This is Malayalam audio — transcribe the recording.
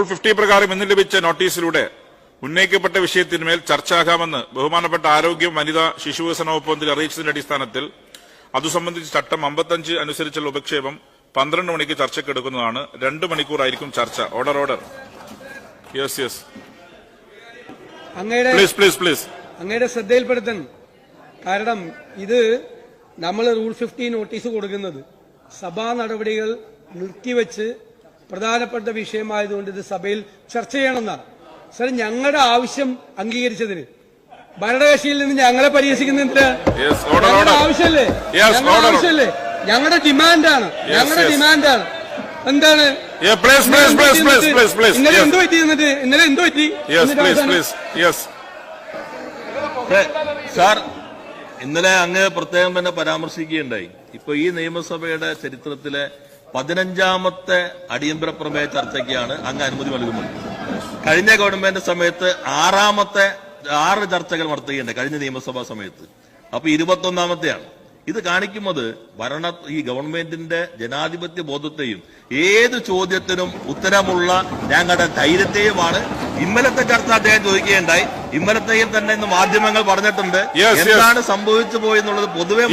റൂൾ ഫിഫ്റ്റി പ്രകാരം ഇന്ന് ലഭിച്ച നോട്ടീസിലൂടെ ഉന്നയിക്കപ്പെട്ട വിഷയത്തിന്മേൽ ചർച്ചയാകാമെന്ന് ബഹുമാനപ്പെട്ട ആരോഗ്യം വനിതാ ശിശുവികസന വകുപ്പ് മന്ത്രി അറിയിച്ചതിന്റെ അടിസ്ഥാനത്തിൽ അതു സംബന്ധിച്ച് ചട്ടം അമ്പത്തഞ്ച് അനുസരിച്ചുള്ള ഉപക്ഷേപം പന്ത്രണ്ട് മണിക്ക് ചർച്ചയ്ക്കെടുക്കുന്നതാണ് രണ്ട് മണിക്കൂറായിരിക്കും ചർച്ച. ഓർഡർ ഓർഡർ യെസ് യെസ് അങ്ങയുടെ പ്ലീസ് പ്ലീസ് പ്ലീസ് അങ്ങയുടെ ശ്രദ്ധയിൽപ്പെടുത്തൻ കാരണം ഇത് നമ്മൾ റൂൾ ഫിഫ്റ്റി നോട്ടീസ് കൊടുക്കുന്നത്. സഭാ നടപടികൾ നിർത്തിവെച്ച് പ്രധാനപ്പെട്ട വിഷയമായതുകൊണ്ട് ഇത് സഭയിൽ ചർച്ച ചെയ്യണമെന്നാണ്. സർ ഞങ്ങളുടെ ആവശ്യം അംഗീകരിച്ചതിന്. ഭരണകക്ഷിയിൽ നിന്ന് ഞങ്ങളെ പരിഹസിക്കുന്നതിന് order, ഞങ്ങളുടെ. ആവശ്യമല്ലേ? ഞങ്ങളുടെ. ആവശ്യമല്ലേ? ഞങ്ങളുടെ ഡിമാൻഡാണ്. ഞങ്ങളുടെ ഡിമാൻഡാണ്. എന്താണ്? Yeah, please, please, please, please, please, please. ഇന്നലെ എന്തോ എത്തി പറ്റി എന്നിട്ട്? ഇന്നലെ എന്തോ പറ്റി? യെസ് സാർ ഇന്നലെ അങ്ങ് പ്രത്യേകം തന്നെ പരാമർശിക്കുകയുണ്ടായി. ഇപ്പൊ ഈ നിയമസഭയുടെ ചരിത്രത്തിലെ പതിനഞ്ചാമത്തെ അടിയന്തര പ്രമേയ ചർച്ചയ്ക്കാണ് അങ്ങ് അനുമതി നൽകുന്നത്. കഴിഞ്ഞ ഗവൺമെന്റ് സമയത്ത് ആറാമത്തെ ആറ് ചർച്ചകൾ നടത്തുകയുണ്ട് കഴിഞ്ഞ നിയമസഭാ സമയത്ത്. അപ്പൊ ഇരുപത്തൊന്നാമത്തെയാണ്. ഇത് കാണിക്കുന്നത് ഭരണ ഈ ഗവൺമെന്റിന്റെ ജനാധിപത്യ ബോധത്തെയും ഏത് ചോദ്യത്തിനും ഉത്തരമുള്ള ഞങ്ങളുടെ ധൈര്യത്തെയുമാണ്. ഇന്നലത്തെ ചർച്ച അദ്ദേഹം ചോദിക്കുകയുണ്ടായി. ഇന്നലത്തെയും തന്നെ ഇന്ന് മാധ്യമങ്ങൾ പറഞ്ഞിട്ടുണ്ട്. Yes, yes. എന്താണ് സംഭവിച്ചു പോയെന്നുള്ളത് പൊതുവെ